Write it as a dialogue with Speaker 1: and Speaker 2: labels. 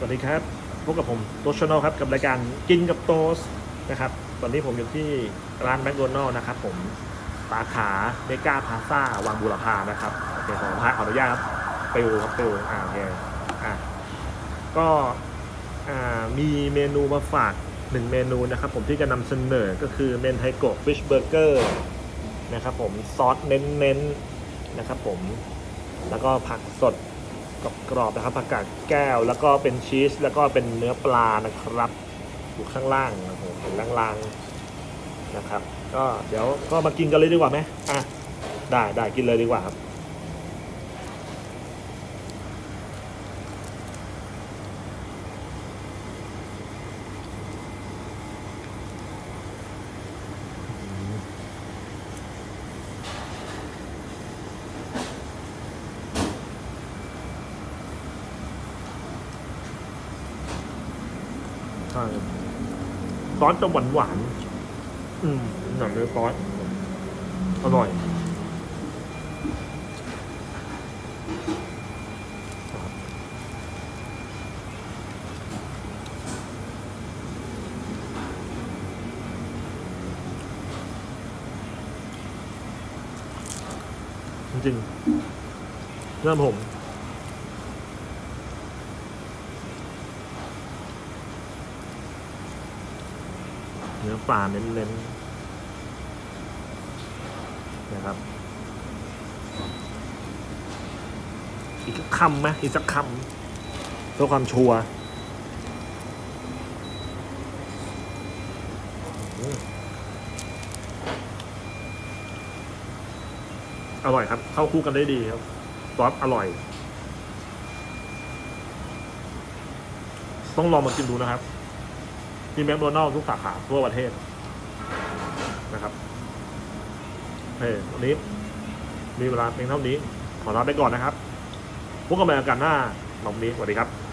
Speaker 1: สวัสดีครับ พบกับผมโตชนลครับ กับรายการกินกับโตสนะครับตอนนี้ผมอยู่ที่ร้านแมคโดนัลล์นะครับผมสาขาเมกาพาซ่าวังบุรพานะครับโอเคขอขออนุญาตครับปิวครับปิวอ่าโอเคอะก็อ่ามีเมนูมาฝากหนึ่งเมนูนะครับผมที่จะนำเสนอก็คือเมนไทโกะฟิชเบอร์เกอร์นะครับผมซอสเน้นๆนะครับผมแล้วก็ผักสด กรอบๆนะครับผักกาดแก้วแล้วก็เป็นชีสแล้วก็เป็นเนื้อปลานะครับอยู่ข้างล่างนะโอ้โหเห็นล่างๆนะครับ ก็เดี๋ยวก็มากินกันเลยดีกว่าไหมอะได้ได้กินเลยดีกว่าครับ ช่ซอสจะหวานหวานอืมหนังเนื้อซอสอร่อยจริงๆเริ่มผม เนื้อปลาเน้นๆนะครับ อีกสักคำไหมอีกสักคำเพื่อความชัวร์อืมอร่อยครับ เข้าคู่กันได้ดีครับซอสอร่อย ต้องลองมากินดูนะครับ ที่แมคโดนัลล์ทุกสาขาทั่วประเทศนะครับเฮ้ยวันนี้มีเวลาเพียงเท่านี้ ขอลาไปก่อนนะครับพบกันใหม่โอกาสหน้าหนอมนี้สวัสดีครับ